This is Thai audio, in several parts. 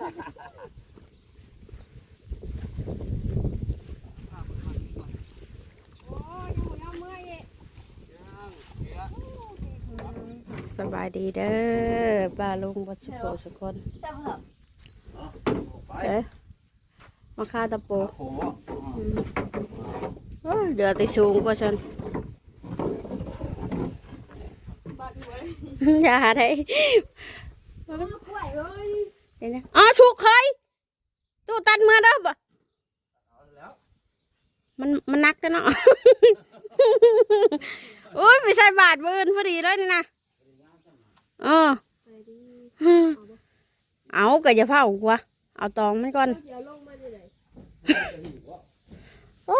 สบายดีเด้อป้าลุงบัชุโกสุกคนเอ้ยมาฆ่าตะปูโอ้โหโอ้ยเดือดติสูงกว่าฉันอย่าได้ เดี๋ยวนะอ๋อชุกเคยตู้ตัดมือเด้อบ่แล้วมันมันนักกันเนาะโอ้ยไม่ใช่บาทเบินพอดีเลยนี่นะเออ เอาก็จะเผากว่าเอาตองมันก่อนเดี๋ยวลงมาที่ไหนโอ้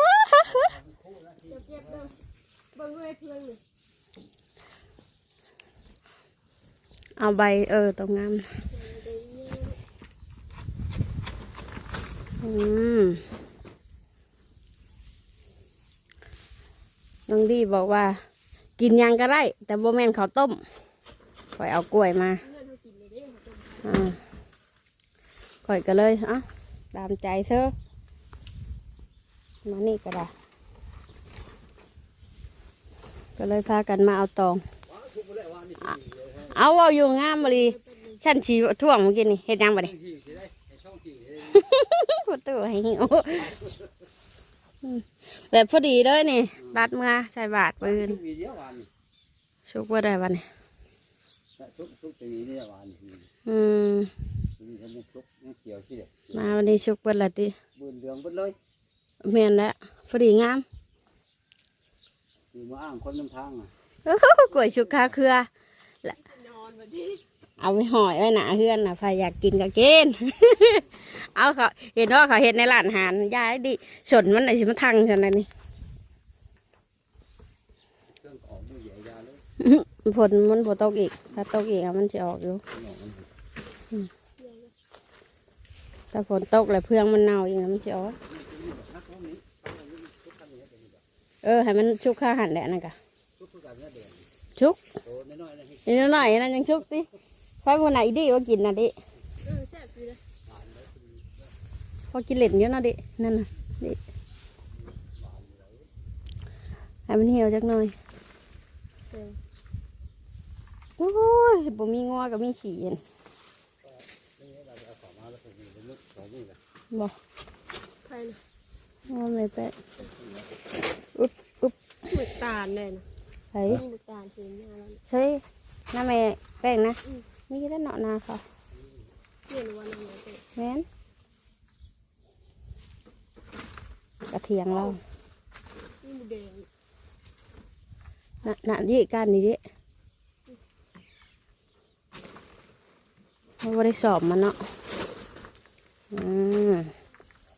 เดี๋ยวเก็บเด้อเบิ่งด้วยเพื่อนนี่เอาใบเออตรงงาม อืมน้องดีบอกว่า กินยังก็ได้ แต่โบแมนเขาวต้มข่อยเอากล้วยมาเพื่อนเขากินเลยเด้เขาต้มอ่าข่อยก็เลยเอะตามใจเธอมานี่ก็ได้ ก็เลยพากันมาเอาตอง เอาเอาอยู่งามบรีฉันชีท่วงเมื่อกี้นี่เฮ็ดยังบ่ได้ให้ช่องที่สิได้ ประตูให้หิวแบบพอดีเลยนี่รัดเมื่อใส่บาทปืนชุกว่าได้วันนี้ชุกชุกตีเดียววานนี่อืมมาวันนี้ชุกเปิดละติบืนเรืองเบิดเลยเมียนแล้วพอดีงามคือมาอ้างคนนำทางอะกล้วยชุกคาเครือละนอนวันนี้ เอาไปห่อยไว้หนาเฮือนนะใครอยากกินก็กิน เอาเขาเห็นว่าเขาเห็นในร้านอาหารยายดิสนมันไหนสิมาทังฉันนะนี่เครื่องออกมือใหญ่ยาเลยผลมันผตกอีก ถ้าตกอีกอะมันจะออกอยู่เครื่องออกมันถ้าฝนตกแล้วเพื่องมันเน่าอีกนะมันจะออกนักตรงนี้ชุกกันนี้เป็นแบบเออให้มันชุกข้าหันแหละนั่นกะชุกคือกันเนี่ยเด่นชุกโตน้อยๆนะให้นิดหน่อยนั่นยังชุกดิ ไฟมันไหนดิว่ากินนะดิเออแซ่บดีนะพอกินเล่นเยอะนะดินั่นน่ะดิให้มันเหี่ยวจักหน่อยเออโอ้ยบ่มีงัวก็มีขี้เห็นเราจะเอาของมาแล้วผมมีเป็นลึกสองมือเลยบ่ใครนะงัวไม่แปะหมึกตาลเลยนะไอ้หมึกตาลเสียงยาแล้วใช่น้าแม่แป้งนะ มีแค่เนาะนาเขาเปลี่ยนวันอะไรไปแม่นกระเทียงเรานี่หมูแดงน่ะน่ะดิการนี่ดิเราไม่ได้สอบมันเนาะ อืม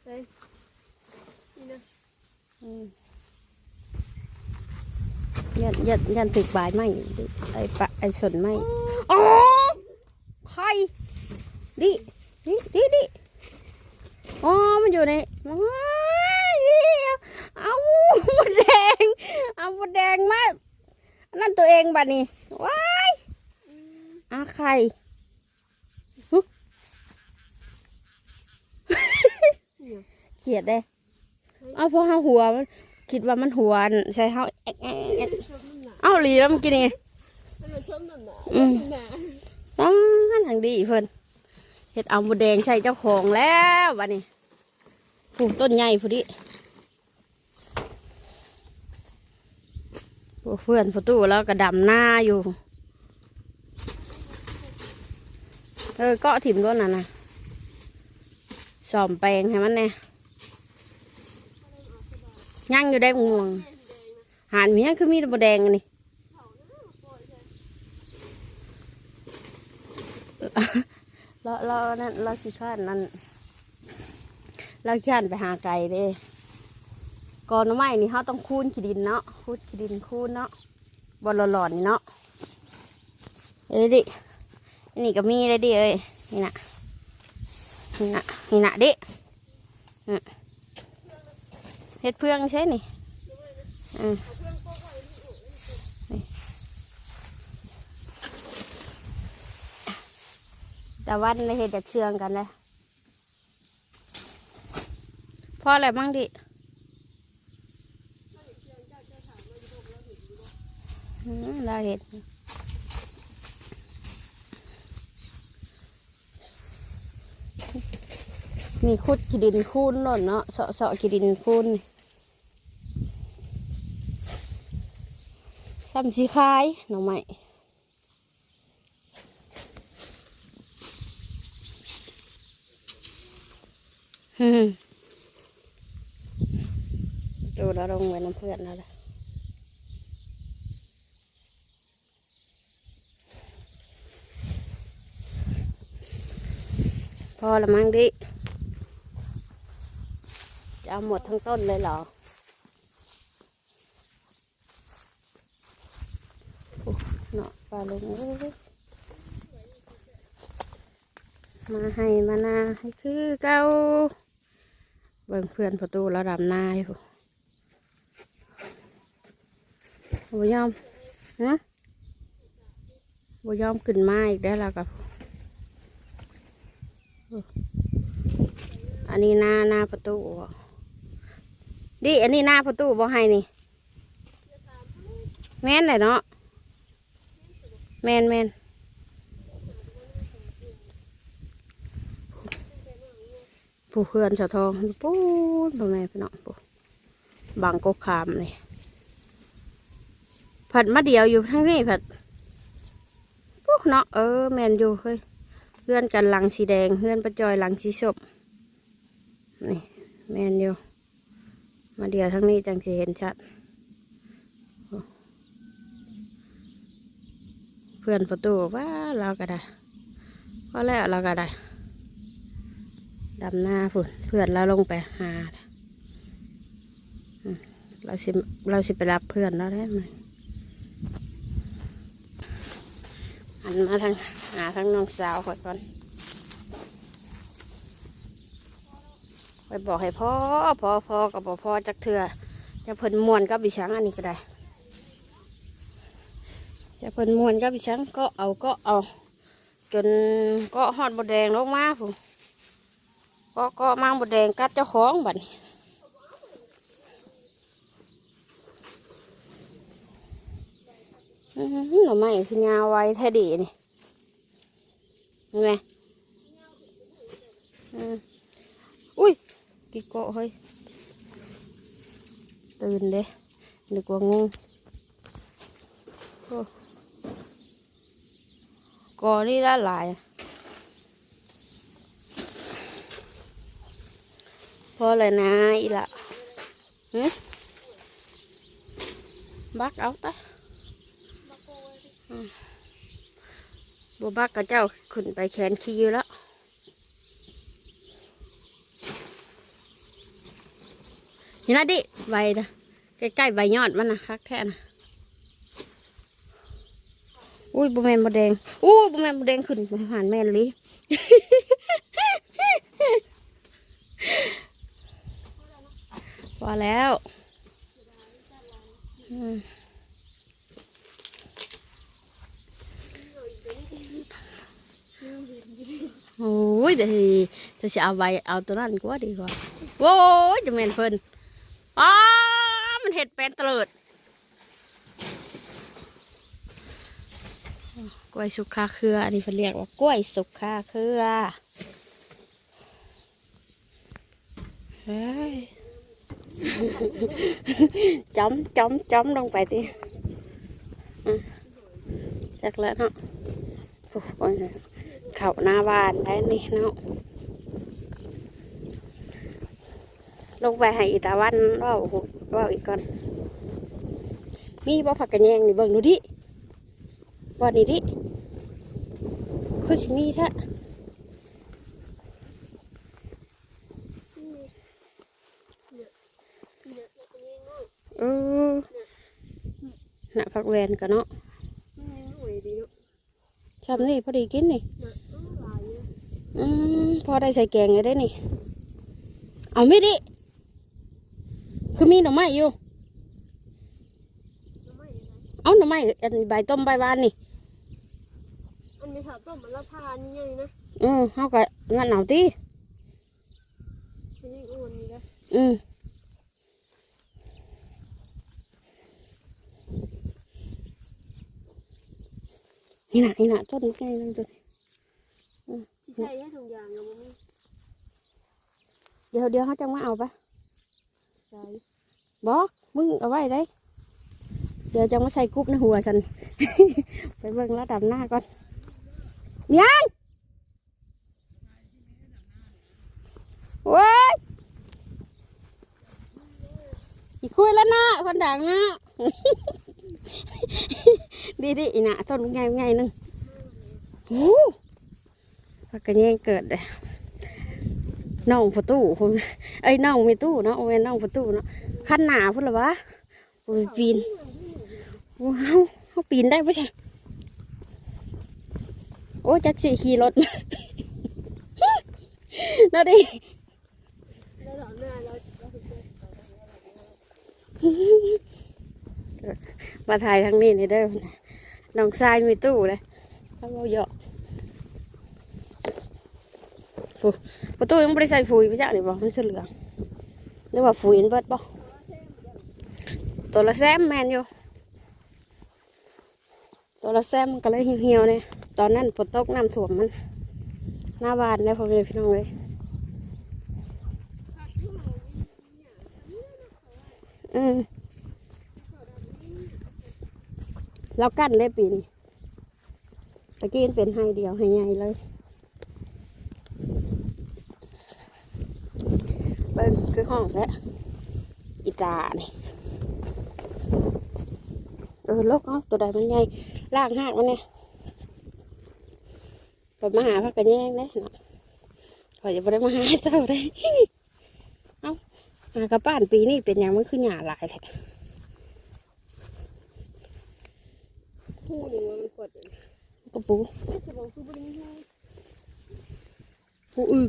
เฮ้ยนี่นะอืมยันยันยันถึกบายไหมไอ้ปะไอ้สนไหมอ๋อ ใครดิดิดิดิอ๋อ มันอยู่ในว้ายดิเอาหมดแดง เอาหมดแดงมา นั่นตัวเองบัดนี้ ว้ายอาใครหึเนี่ยเขียดได้ เอาเพราะเขาหัวมันคิดว่ามันหัวน่ะใช่เขาแอ๊ะแอ๊ะแอ๊ะชมน้ำหนักเอาหลีแล้วเมื่อกี้นี่มันเลยชมน้ำหนักอืม น้ำหนัก ต้องทางดีเพิ่นเห็ดเอาหมดแดงใส่เจ้าของแล้วบัดนี้ปลูกต้นใหญ่พอดีพวกเพื่อนพอตู้แล้วก็ดำหน้าอยู่ เออเกาะถิ่มด้วยนะนะสอมแปลงให้มันแน่ยังอยู่ได้งวง หานมียังคือมีแต่บแดงอัน เราเรานั่นเราขี้ข้านนั่นเราขี้ข้านไปหาไก่เด้ก่อนไม้นี่เขาต้องคูนขี้ดินเนาะคูนขี้ดินคูนเนาะบอลหลอนนี่เนาะเอ้ยดินี่ก็มีเลยดิเอ้ยนี่นะนี่นะนี่นะดิเฮ็ดเพื่องใช่นี่อืม แต่วันในเหตุเชืองกันเลยพ่ออะไรบ้างดิเราเห็ดนี่คุดกิดินคูนหล่นเนาะเสาะเสาะกิดินคูนซ้ำสีคายหน่อไม้ ตัวเราลงไว้น้ำเพื่อนแล้วแหละพอละมั้งดิ จะเอาหมดทั้งต้นเลยเหรอเนาะปลาลงมาให้มานาให้คือเก้า เบิ่งเพื่อนประตูแล้วดำหน้าอยู่บ่ยอมฮะบ่ยอมขึ้นมาอีกได้แล้วกับอันนี้หน้าหน้าประตูดิอันนี้หน้าประตูบ่ให้นี่ แม่นเลยเนาะแม่นแม่น ผู้เพื่อนสะทองปูนพ่อแม่พี่น้องปูบางกกขามเลยผัดมาเดียวอยู่ทั้งนี้ผัดปุ๊เนาะเออแมนอยู่เฮ้ยเพื่อนกันหลังสีแดงเพื่อนประจอยหลังสีส้มนี่แมนอยู่มาเดียวทั้งนี้จังสีเห็นชัด เพื่อนประตูว่าเราก็ได้ก็แล้วเราก็ได้ ดำหน้าฝุ่นเพื่อนเราลงไปหา เราสิเราสิไปรับเพื่อนเราได้ไหมหันมาทางหาทางน้องสาวก่อนก่อนไปบอกให้พ่อพ่อพ่อกับพ่อจักเถื่อจะเพิ่นมวนกับบิชังอันนี้ก็ได้ จะเพิ่นมวนกับบิชังก็เอาก็เอา จนก็หอดบดแดงลงมาฝุ่น ก็ก็มังบดแดงกัดเจ้าของบัดนี้หน่อไม้คือยาวไว้แท้ดีนี่เห็นไหมอุ้ยกิโกะเฮ้ย ตื่นเด้นึกว่างูโอ้กอนี่ละหลาย พอเลยนะอีละหึบักเอาตะบับักกับเจ้าขึ้นไปแขนขี้อยู่แล้วเห็นนะดิใบนะใกล้ๆใบยอดมันนะคักแท้นะอุ้ยบุแมนบแดงอู้บุแมนบแดงขึ้นไปผ่านแม่นลิ พอแล้วโอ้ยเดี๋ยวจะจะเอาใบเอาตัวนั้นก็ดีกว่าโอ้ยจะเมนเพิ่นอ้ามันเห็ดเป็นเตลิดกล้วยสุกคาเครือ อันนี้เขาเรียกว่ากล้วยสุกคาเครือเฮ้ย chấm chấm chấm lông phải đi ừ. chắc là nó Ủa, coi nè. khẩu na bàn đấy nè nó lông về hay ta văn vào vào อีกก่อน มีบ่ผักกระแยงนี่เบิ่งดูดิบ่นี่ดิคือสิมีแท้ เนี่ยเนี่ยตรงนี้ง่าย เออหน้าผัก แวนกันเนาะนี่หน่วยดีลูกชำนี่พอดีกินนี่เนี่ยต้องหลายเลยอืมพอได้ใส่แกงเลยได้นี่ เอาไม่ดิ คือมีหน่อไม้อยู่น้ำไม่ยังไงเอาหน่อไม้อันใบต้มใบหวานนี่อันนี้ถ้าต้มมันละพานนี่ไงนะเออเขาก็งั้นเอาตีมันยังอ้วนอยู่นะออืม นี่นะนี่นะต้นนี้ไงนั่นต้นที่ใช่ยังถุงยางกับมึงเดี๋ยวเดี๋ยวเขาจะมาเอาปะใช่บอกมึงเอาไว้ได้เดี๋ยวจะมาใส่กุ๊บในหัวฉันไปเบิ่งระดับหน้าก่อนเมียังโว้ยอีกคุยแล้วนะคนดังนะ ดีดีอีน่ะต้นไงไงนึงโอ้พักกันแย่งเกิดเลยน้องประตูพุ่นเอ้ยน้องมีตู้เนาะโอ้ยน้องประตูเนาะขั้นหนาพุ่นเหรอวะโอ้ยปีนว้าวเขาปีนได้ปะใช่โอ้ยจักสีขี่รถน่าดิ มาถ่ายทางนี้นี่เด้อน้องทรายมีตู้เลยเขาเอาหยาะฟูประตูยังไม่ได้ใส่ฝุ่ยไปจ้ะนี่บอกมันคือเหลืองนึกว่าฝุ่ยมันเบิดบ่ตัวละแซมแมนอยู่ตัวละแซมมันก็เลยเหี่ยวๆเนี่ยตอนนั้นฝนตกน้ำท่วมมันหน้าบ้านเลยพ่อแม่พี่น้องเลยอืม เรากั้นได้ปีนี้ตะกี้มันเป็นให้เดียวให้ใหญ่เลยเบิ้งคือห้องแล้วอีจานี่เออลกเอาตัวใดมันใหญ่ล่างหากมันเนี่ยไปมาหาพักกันแย่งได้นะขอยจะไปได้มาหาเจ้าได้ เอาหากระป้านปีนี้เป็นยังมันคือหยาหลายแท้ คู่หนึ่งว่ามันกดกระปูไม่ใช่บอกคือบริมีผู้อื่น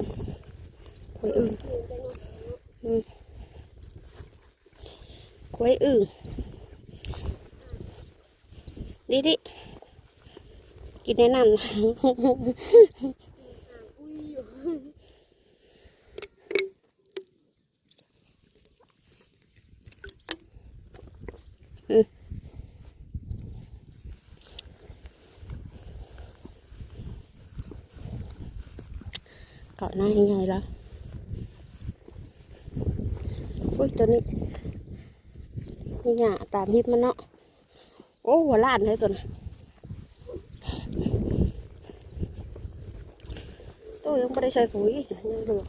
คนอื่นเองแต่เนาะควยอื่นดิดิกินแนะนำนะ อุ้ยอยู่ เกาะหน้ายังไงล่ะอุ้ย ตัวนี้นี่หยาตามพิบมันเนาะโอ้หัวล้านเลยตัวน่ะตู้ยังไม่ได้ใส่ปุ๋ยยังเหลือง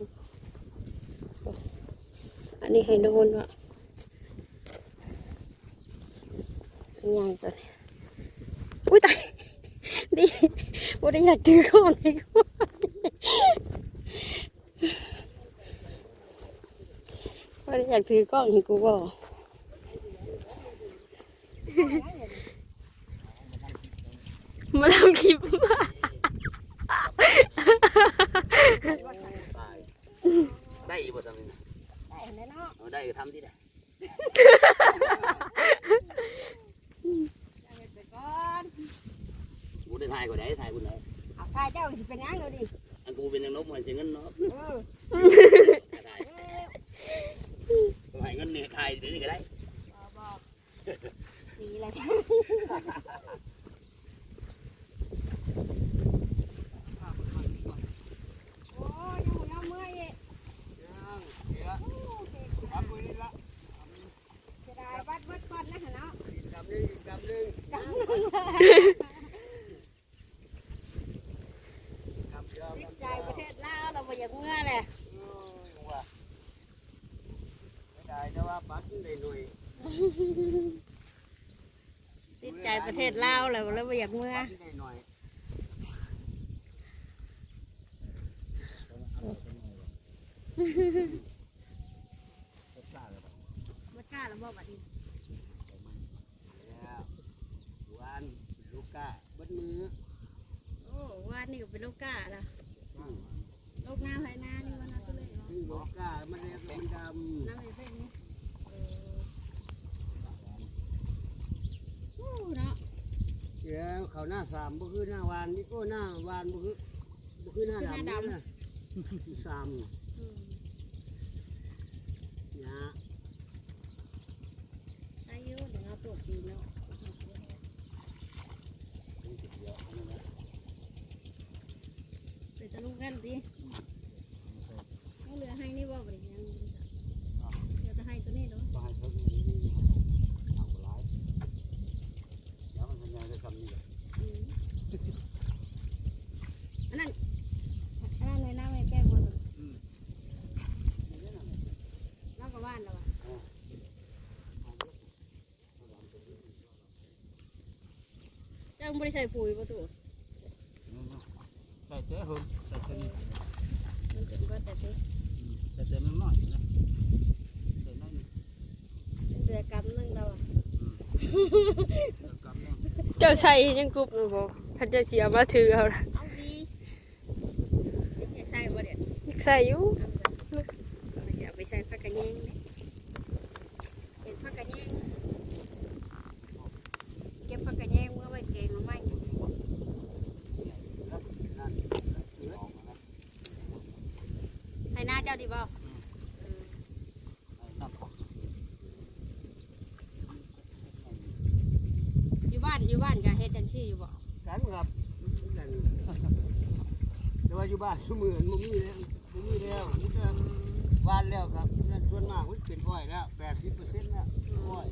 อันนี้ให้โดนวะใหญ่ตัวนี้อุ้ยตายดีว่ได้อยากถือของให้ กูว่าได้อยากถือกล้องให้กูบ่มาทำคลิปมาตายได้อีกบ่ทำนี่นะได้แล้วเนาะเอาได้ก็ทำที่ได้ไปก่อนกูได้ถ่ายก็ได้ถ่ายกูได้เอาพาเจ้าสิเป็นยังเดี๋ยวดิอันกูเป็นนางนกมันจะเงินเนาะ เออถ่ายกูให้เงินนี่ถ่ายเดี๋ยวนี้ก็ได้บอกดีแล้วจ้ะโอ้ยยังยังเมื่อยอีกจะได้วัดวัดก่อนนะเนาะติดใจประเทศลาวเราบ่อยากเมื่อเลยติดใจประเท ศลาวแล้วแล้วบ่อยากเมื่อบ่กล้าแล้วบ่บัดนี้ วันลูกกาบัดมือ โอ้ว่านี่ก็เป็นลูกกาละลูกหน้าไผหน้านี่ว่าน่าก็เลยเนาะ ลูกกามันเรียกเป็นด น้ำไอ้เส้นนี่เออโอ้เนาะำเดี๋ยวเขา หน้าสามบ่คือหน้าวานนี่ก็หน้าวานบ่คือบ่คือหน้าดำนะสามอืมยาอายุเดี๋ยวเราตรวจดีเนาะเดียวจะไปตะลุกกันดิเอาเหลือให้นี่บ่บริยังเดี๋ยวจะให้ตัวนี้เนาะ ต้องให้เขาดูนี่นี่เอาไปไล่แล้วมันทำยังไงได้ทำนี่แหละ อืมอันนั้นอันนั้นในน้ำให้แก้บน อืม เราก็ว่านแล้วอะเจ้าไม่ได้ใส่ปุ๋ยประตูใส่เจ๊หุ่นใส่เจ๊มันเป็นก็แต่ที่ใส่เจ๊มันน้อยนะใส่น้อยนี่เหลือกำนึงเราอะกำลังเจ้าใส่ยังกรุบนะบ่ถ้าเจ้าเสียมาถือเอาล่ะเอาดีอยากใส่บ่เดี๋ยวอยากใส่อยู่ ไม่ใช่เอาไปใส่ผักกระเยงเนี่ยเก็บผักกระเยงเก็บผักกระเยงเมื่อไว้เกงเอาไว้ นั่นนั่นออกมาแล้ว ให้หน้าเจ้าดีบ่ ตับก่อน อยู่ บ้านอยู่บ้านก็เฮ็ดจังซี่อยู่บ่กันครับกันแต่ว่าอยู่บ้านสมือนมันมีแล้วมันมีแล้วนี่จะวานแล้วครับส่วนมากมันเป็นอ้อยแล้วแปดสิบเปอร์เซ็นต์แล้วอ้อย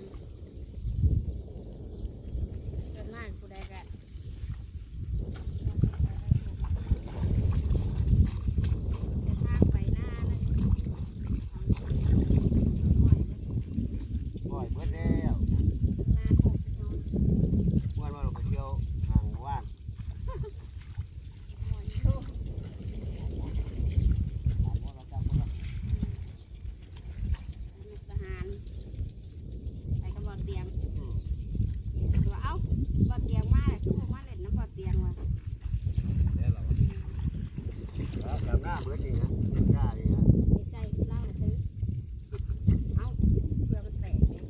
เกิดมากผู้ใดก็เดินทางไปหน้านั่นทำอ้อย อ้อยเบิดแล้ว หน้าโคกเนาะ วันว่าเราไปเที่ยวห่างว่าน อ้อยโคก ถามว่าเราจำคนละ มุกทหารไปกับบ่อเตียง อืม ตัวเอ้าบ่อเตียงมาเลยคือผมมาเล่นน้ำบ่อเตียงว่ะ แล้วเราแล้วจำหน้าเบิดนี่นะหน้านี่นะ ไม่ใช่ที่เล่าน่ะซื้อเอ้าเพื่อมันแตกเนี่ย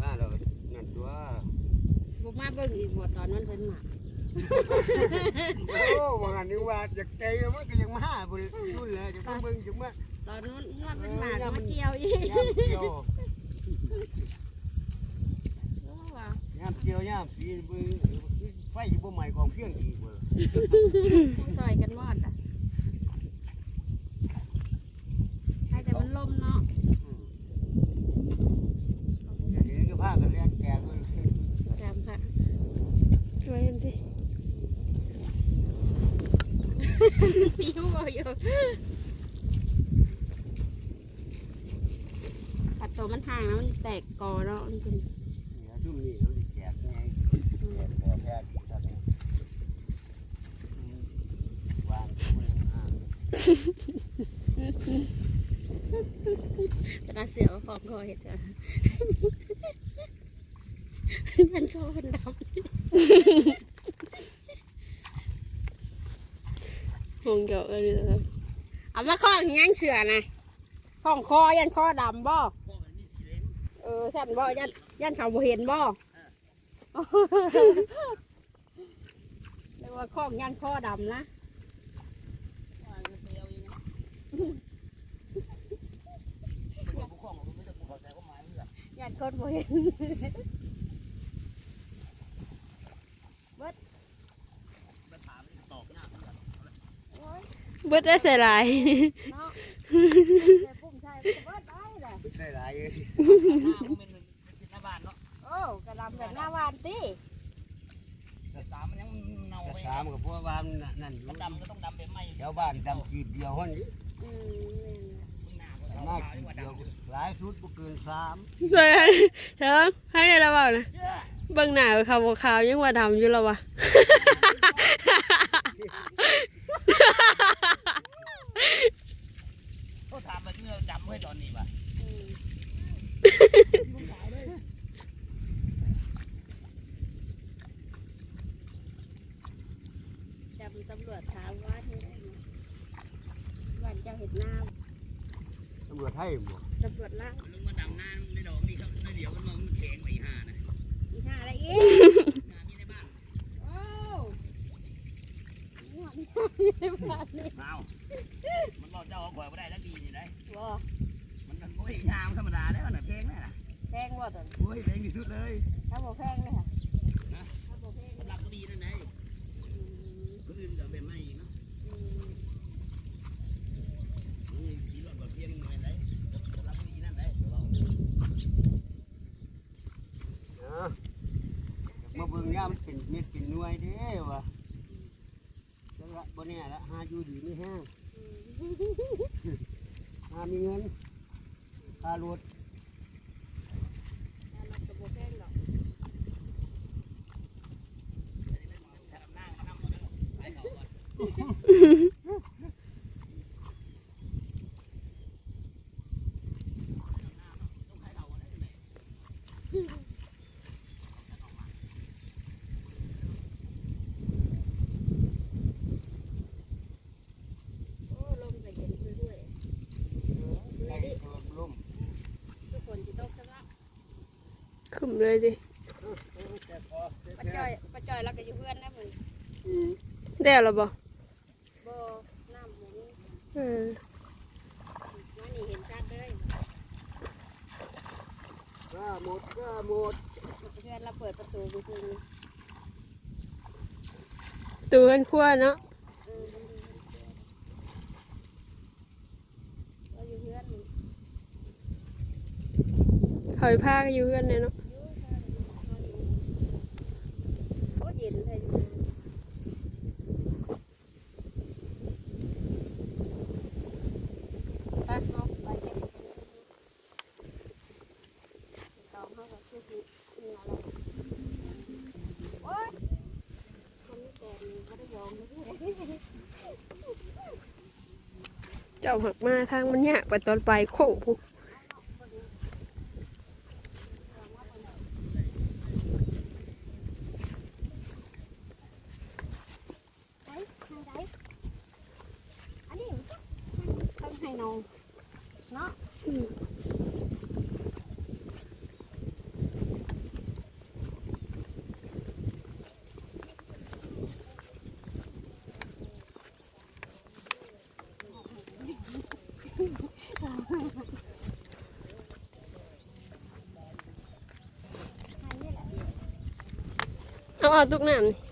มาเรานั่นตัว บุมา เบิ่งอีกบ่ตอนนั้นเพิ่นมาโอ้ว่างันนี่ว่าจากใจมันก็ยังมาหาบริยุ่นเลยจะมาเบิ่งจังว่าตอนนู้นว่าเป็นหมากมาเกี่ยวอีกย่ามเกี่ยวโอ้ว่าย่ามเกี่ยวย่ามปีเบิ่งไฟอยู่บ่ใหม่ของเพียงอีกเบ่ต้องซอยกันมอดอะให้แต่มันลมเนาะ อย่างนี้ก็พากันเลี้ยงแกก็ จำค่ะ ไว้เห็นสิ ปิ้วบ่อยู่ผัดตัวมันห่างแล้วมันแตกกอเนาะมันเป็นเนี่ยชุ่มนี่เราสิแจกไงแจกแท้ดีครับวางมันห่างแต่น่าเสือว่าฟองคอเห็ดจ้ะ มันคอมันด หงเจาะกันเลยครับำเอา มาคล้องยังเสือนะคล้องคอยันคอดำบ่ เออสั่นบ่ยันยันเขาบ่เห็นบ่เรียกว่าคล้องยันคอดำนะยันคนบ่เห็น เบิดได้ใส่หลายเนาะแต่ปุ่มใช่ก็เบิดได้แหละได้หลายเลยโอ้กระลำแบบหน้าวานติแต่สามกับพวกว่ามันนั่นอยู่ดำก็ต้องดำไปไหมแถวบ้านดำกีบเดียวห้อนนี้อืมน่ากีบเดียวหลายชุดบ่เกินสามเลยเชิงให้ในระเบ้านะเบิ่งหน้าขาวขาวๆยังว่าดำอยู่แล้ววะ เขาถามมาเชื่อดำไว้ ตอนนี้ป่ะอืมจำตำรวจถามว่าที่ไหนวันเจ้าเห็ดหน้าตำรวจให้หมดตำรวจล่างลุงมาดำน้ำในดอกนี่ครับในเดี๋ยวมันมันแข็งไปห้านะอีห้าอะไรอีกน้ำมีในบ้านโอ้หัวเอามันบอกเจ้าเอาข่อยบ่ได้แล้วดีนี่ได้บ่มันมันโอ้ยยามธรรมดาแล้วน่ะเพลงนี่น่ะแพงบ่ตอนโอ้ยเพลงที่สุดเลยถ้าบ่แพงเลยค่ะนะถ้าบ่แพงสำหรับก็ดีนั่นไงคนอื่นก็เป็นไม่อีกเนาะอืมดีรถแบบเพียงหน่อยได้สำหรับก็ดีนั่นได้เดี๋ยวเราเอามาเบิ่งยามนเป็นเม็ดเป็นหน่วยเด้วะแล้วละบ่แน่ละหาอยู่ดีไม่แห้งหามีเงินค่ารถ โอ้ลมก็เย็นเรื่อย ไอ้ตัวลม ๆทุกคนสิตกซะละ ขึ้นเลยดิแต่พอป้าจ้อยป้าจ้อยแล้วก็อยู่เพื่อนนะมื้อได้แล้วบ่บ่น้ำหมูนี่เออมานี่เห็นชัดเลยก็หมดก็หมดเพื่อนเราเปิดประตูไปทีนึงตูกันครั่วเนาะเออเราอยู่เพื่อนนี่เขาไปพาก็อยู่กันเนี่ยเนาะ โคตรเย็นเลยอยู่ไปเอาไปเด็กต่อมากับชื่อที่นี่อะไรโอ๊ยคนนี้ก่อนไม่ได้ยอมเลย เจ้าหักมาทางมันยากไปตอนไปโค้งพุกปทางไหนอันนี้ต้องให้น้องเนาะ เอาออกตุกน้ำนี่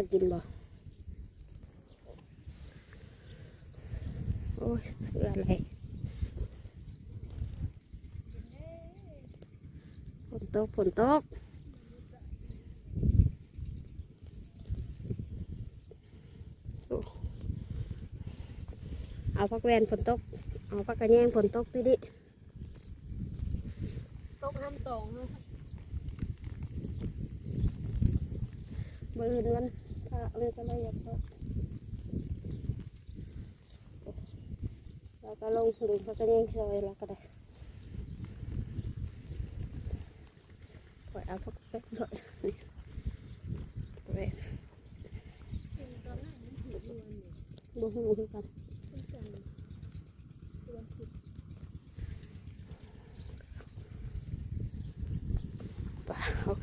กล้ากินบ่โอ้ยเพื่ออะไรฝนตกฝนตก เอาพักแวนฝนตก เอาพักกระแยงฝนตกดิดิ ตกน้ำตองเนาะ บอื่นมันถ้าเอาไปก็เลยอยากตกแล้วก็ลงดึงพักกระแยงซอยแล้วก็ได้ปล่อยเอาพักแป๊บด้วยนี่เว้ยบ่หูคือกัน ป่ะโอ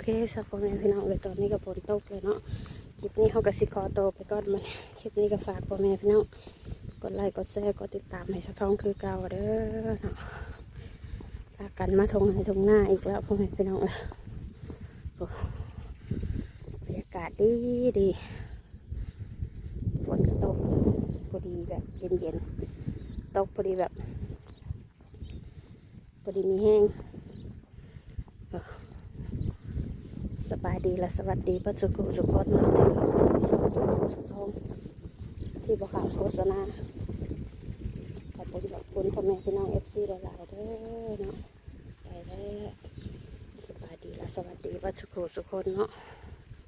เคสักคนเลยพี่น้องเลยตอนนี้ก็ฝนตกเลยเนาะ คลิปนี้เขาก็สิขอโตไปก่อนมันคลิปนี้ก็ฝากพ่อแม่พี่น้องกดไลค์กดแชร์กดติดตามให้สะท้องคือเก่าเด้อเนาะพากันมาทงให้ทงหน้าอีกแล้วพ่อแม่พี่น้องเอ้ยบรรยากาศดีดีฝนก็ตกพอดีแบบเย็นเย็นๆตกพอดีแบบพอดีมีแห้ง สบายดีและสวัสดีพระจุกุทุกคนนะที่สวัสดีสุขทงที่บอกข่าวโฆษณาขอบคุณขอบคุณพ่อแม่พี่น้องเอฟซีหลายๆเด้อเนาะไปแล้วสบายดีและสวัสดีพระจุกุทุกคนเนาะ